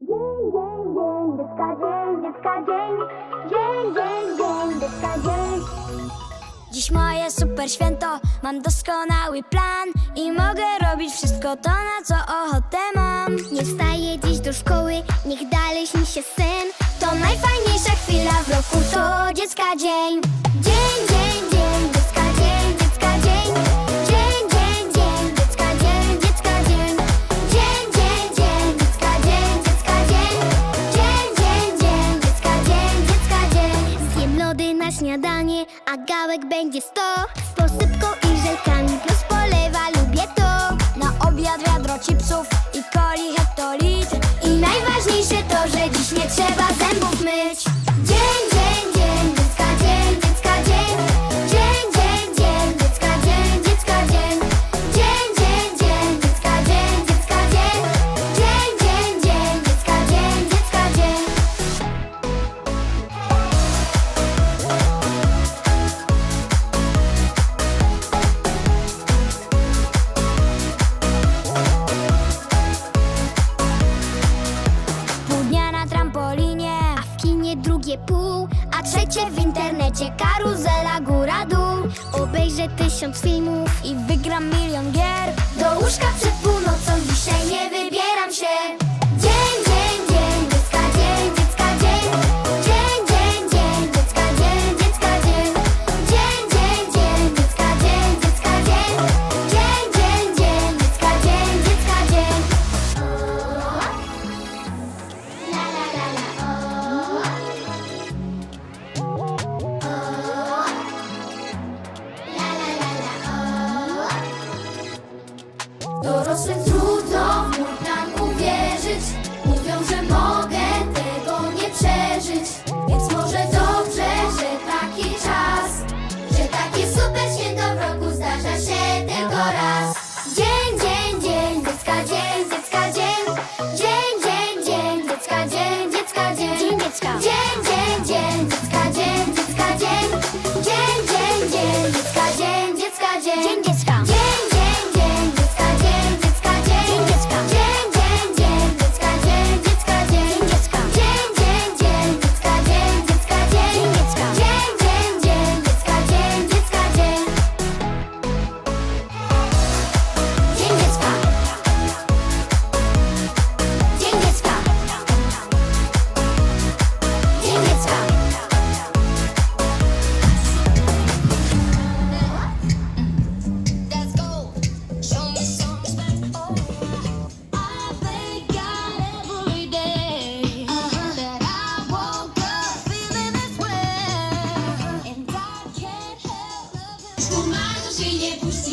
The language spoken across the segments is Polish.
Dzień, dzień, dzień, dziecka, dzień, dzień. Dzień, dzień, dzień, dzień. Dziś moje super święto, mam doskonały plan i mogę robić wszystko to, na co ochotę mam. Nie wstaję dziś do szkoły, niech dalej śni się sen. To najfajniejsza chwila w roku, to dziecka dzień. Dzień, dzień, dzień. internecie karuzela góra-dół Obejrzę tysiąc filmów i wygram milion gier. Do łóżka przed północą dzisiaj nie wybieram się.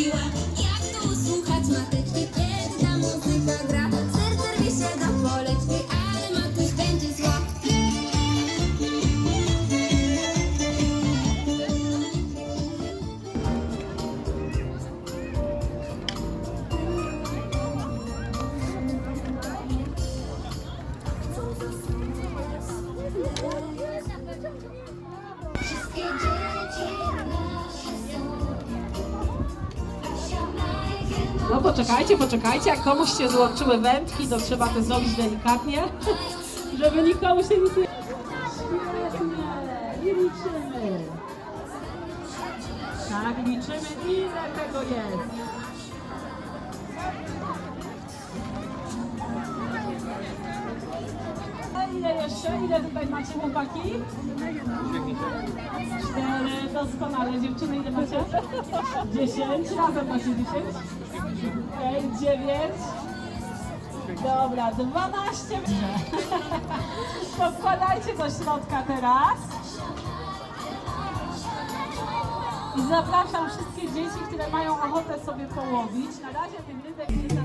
you. poczekajcie, poczekajcie, jak komuś się złączyły wędki, to trzeba to zrobić delikatnie, żeby nikomu się nic nie... Świetnie, liczymy. Tak, liczymy ile tego jest. Ile jeszcze? Ile tutaj macie chłopaki? Cztery, doskonale. Dziewczyny ile macie? Dziesięć, razem macie dziesięć? Okej, dziewięć. Dobra, dwanaście. Podkładajcie do środka teraz. I zapraszam wszystkie dzieci, które mają ochotę sobie połowić. Na razie tych rybek nie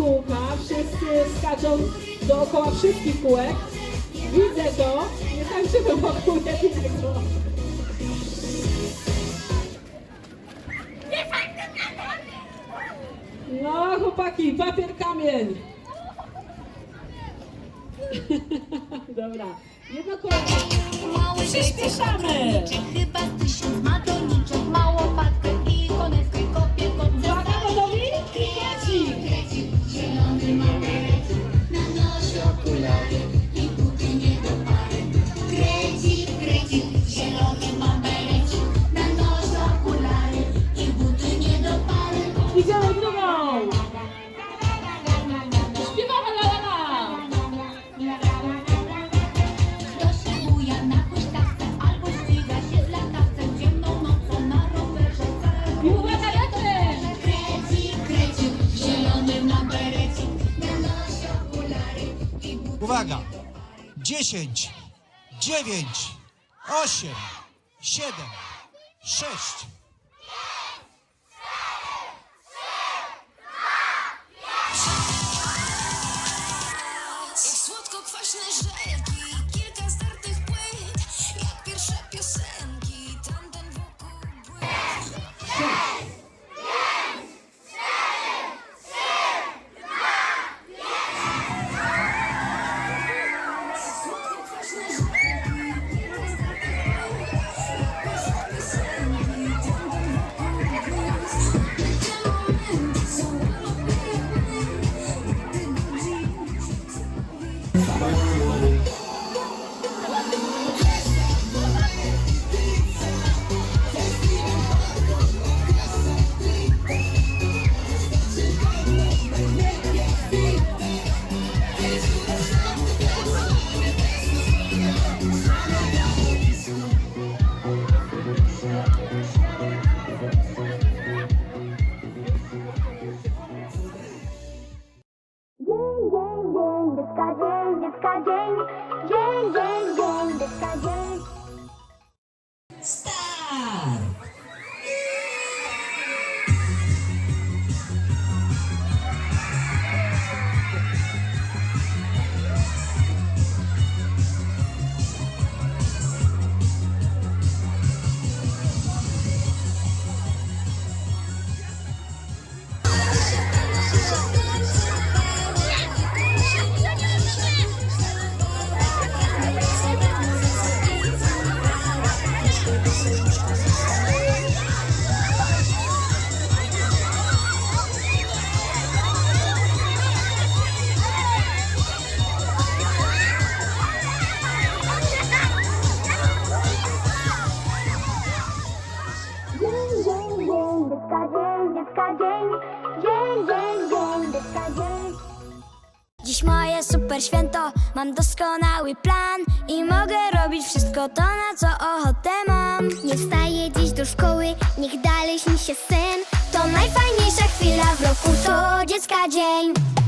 kółka, wszyscy skaczą dookoła wszystkich kółek. Widzę to, nie tańczymy wokół jednego. No chłopaki, papier, kamień. Dobra, jedno koło. Przyspieszamy. Chyba tysiąc ma doniczek, mało pat Idziemy drugą. Śpiewamy la la la. I uwaga, lecę. Uwaga! 10, 9, 8, 7, 6, Вечный жесть święto Mam doskonały plan i mogę robić wszystko to, na co ochotę mam. Nie wstaję dziś do szkoły, niech dalej śni się sen To najfajniejsza chwila w roku, to dziecka dzień.